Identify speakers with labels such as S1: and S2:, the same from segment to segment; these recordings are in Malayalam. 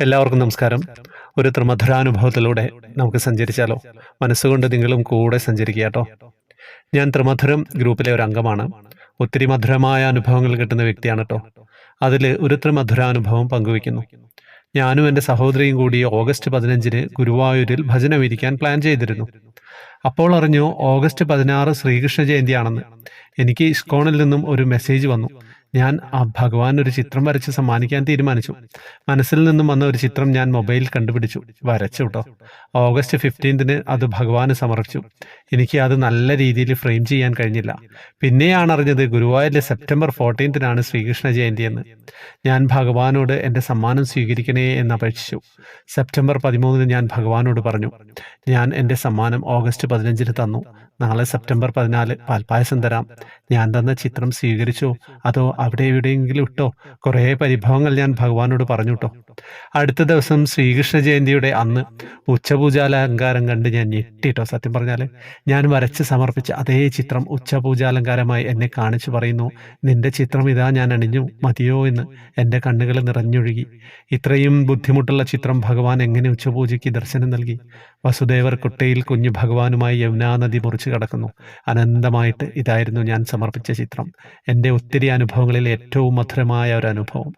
S1: എല്ലാവർക്കും നമസ്കാരം. ഒരു ത്രിമധുരാനുഭവത്തിലൂടെ നമുക്ക് സഞ്ചരിച്ചാലോ? മനസ്സുകൊണ്ട് നിങ്ങളും കൂടെ സഞ്ചരിക്കുക കേട്ടോ. ഞാൻ ത്രിമധുരം ഗ്രൂപ്പിലെ ഒരു അംഗമാണ്. ഒത്തിരി മധുരമായ അനുഭവങ്ങൾ കിട്ടുന്ന വ്യക്തിയാണ് കേട്ടോ. അതിൽ ഒരു ത്രിമധുരാനുഭവം പങ്കുവയ്ക്കുന്നു. ഞാനും എന്റെ സഹോദരിയും കൂടി ഓഗസ്റ്റ് പതിനഞ്ചിന് ഗുരുവായൂരിൽ ഭജനം ഇരിക്കാൻ പ്ലാൻ ചെയ്തിരുന്നു. അപ്പോൾ അറിഞ്ഞു ഓഗസ്റ്റ് പതിനാറ് ശ്രീകൃഷ്ണ ജയന്തിയാണെന്ന്. എനിക്ക് ഇസ്കോണിൽ നിന്നും ഒരു മെസ്സേജ് വന്നു. ഞാൻ ആ ഭഗവാൻ ഒരു ചിത്രം വരച്ച് സമ്മാനിക്കാൻ തീരുമാനിച്ചു. മനസ്സിൽ നിന്നും വന്ന ഒരു ചിത്രം ഞാൻ മൊബൈലിൽ കണ്ടുപിടിച്ചു. വരച്ചു കേട്ടോ ഓഗസ്റ്റ് ഫിഫ്റ്റീൻത്തിന് അത് ഭഗവാന് സമർപ്പിച്ചു. എനിക്ക് അത് നല്ല രീതിയിൽ ഫ്രെയിം ചെയ്യാൻ കഴിഞ്ഞില്ല. പിന്നെയാണ് അറിഞ്ഞത് ഗുരുവായൂരിലെ സെപ്റ്റംബർ ഫോർട്ടീൻത്തിനാണ് ശ്രീകൃഷ്ണ ജയന്തി എന്ന്. ഞാൻ ഭഗവാനോട് എന്റെ സമ്മാനം സ്വീകരിക്കണേ എന്ന് അപേക്ഷിച്ചു. സെപ്റ്റംബർ പതിമൂന്നിന് ഞാൻ ഭഗവാനോട് പറഞ്ഞു ഞാൻ എന്റെ സമ്മാനം ഓഗസ്റ്റ് പതിനഞ്ചിന് തന്നു. നാളെ സെപ്റ്റംബർ പതിനാല് പാൽപ്പായസം തരാം. ഞാൻ തന്ന ചിത്രം സ്വീകരിച്ചോ? അതോ അവിടെ എവിടെയെങ്കിലും ഇട്ടോ? കുറേ പരിഭവങ്ങൾ ഞാൻ ഭഗവാനോട് പറഞ്ഞു കേട്ടോ അടുത്ത ദിവസം ശ്രീകൃഷ്ണ ജയന്തിയുടെ അന്ന് ഉച്ചപൂജാലങ്കാരം കണ്ട് ഞാൻ ഞെട്ടിട്ടോ. സത്യം പറഞ്ഞാൽ ഞാൻ വരച്ച് സമർപ്പിച്ച അതേ ചിത്രം ഉച്ചപൂജാലങ്കാരമായി എന്നെ കാണിച്ചു പറയുന്നു. നിന്റെ ചിത്രം ഇതാ ഞാൻ അണിഞ്ഞു. മതിയോ എന്ന് എന്റെ കണ്ണുകൾ നിറഞ്ഞൊഴുകി. ഇത്രയും ബുദ്ധിമുട്ടുള്ള ചിത്രം ഭഗവാൻ എങ്ങനെ ഉച്ചപൂജയ്ക്ക് ദർശനം നൽകി? വസുദേവർ കുട്ടയിൽ കുഞ്ഞു ഭഗവാനുമായി യമുനാ നദി മുറിച്ചു കടക്കുന്നു. അനന്തമായിട്ട് ഇതായിരുന്നു ഞാൻ സമർപ്പിച്ച ചിത്രം. എന്റെ ഒത്തിരി അനുഭവങ്ങളിൽ ഏറ്റവും മധുരമായ ഒരു അനുഭവം.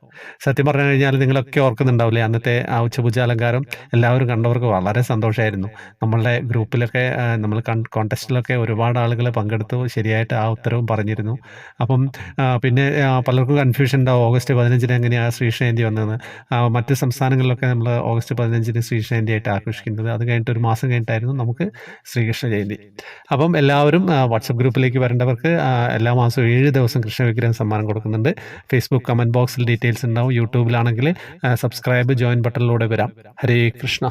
S1: സത്യം പറഞ്ഞു കഴിഞ്ഞാൽ നിങ്ങളൊക്കെ ഓർക്കുന്നുണ്ടാവില്ലേ അന്നത്തെ ആ ഉച്ചപൂജ അലങ്കാരം എല്ലാവരും കണ്ടവർക്ക് വളരെ സന്തോഷമായിരുന്നു. നമ്മളുടെ ഗ്രൂപ്പിലൊക്കെ നമ്മൾ കോൺടെസ്റ്റിലൊക്കെ ഒരുപാട് ആളുകൾ പങ്കെടുത്തു. ശരിയായിട്ട് ആ ഉത്തരവും പറഞ്ഞിരുന്നു. അപ്പം പിന്നെ പലർക്കും കൺഫ്യൂഷൻ ഉണ്ടാവും. ഓഗസ്റ്റ് പതിനഞ്ചിന് എങ്ങനെയാണ് വന്നതെന്ന്. ആ, മറ്റ് സംസ്ഥാനങ്ങളിലൊക്കെ നമ്മൾ ഓഗസ്റ്റ് പതിനഞ്ചിന് ശ്രീകൃഷ്ണ ജയന്തി ആയിട്ട് ആഘോഷിക്കുന്നത്. അത് കഴിഞ്ഞിട്ട് ഒരു മാസം കഴിഞ്ഞിട്ടായിരുന്നു നമുക്ക് ശ്രീകൃഷ്ണ ജയന്തി അപ്പം എല്ലാവരും വാട്സപ്പ് ഗ്രൂപ്പിലേക്ക് വരേണ്ടവർക്ക് എല്ലാ മാസവും ഏഴ് ദിവസം കൃഷ്ണ വിഗ്രഹം സമ്മാനം കൊടുക്കുന്നുണ്ട്. ഫേസ്ബുക്ക് കമന്റ് ബോക്സിൽ ഡീറ്റെയിൽസ് ഉണ്ടാവും. യൂട്യൂബിലാണെങ്കിൽ സബ്സ്ക്രൈബ് ജോയിൻ ബട്ടണിലൂടെ വരാം. ഹരേ കൃഷ്ണ.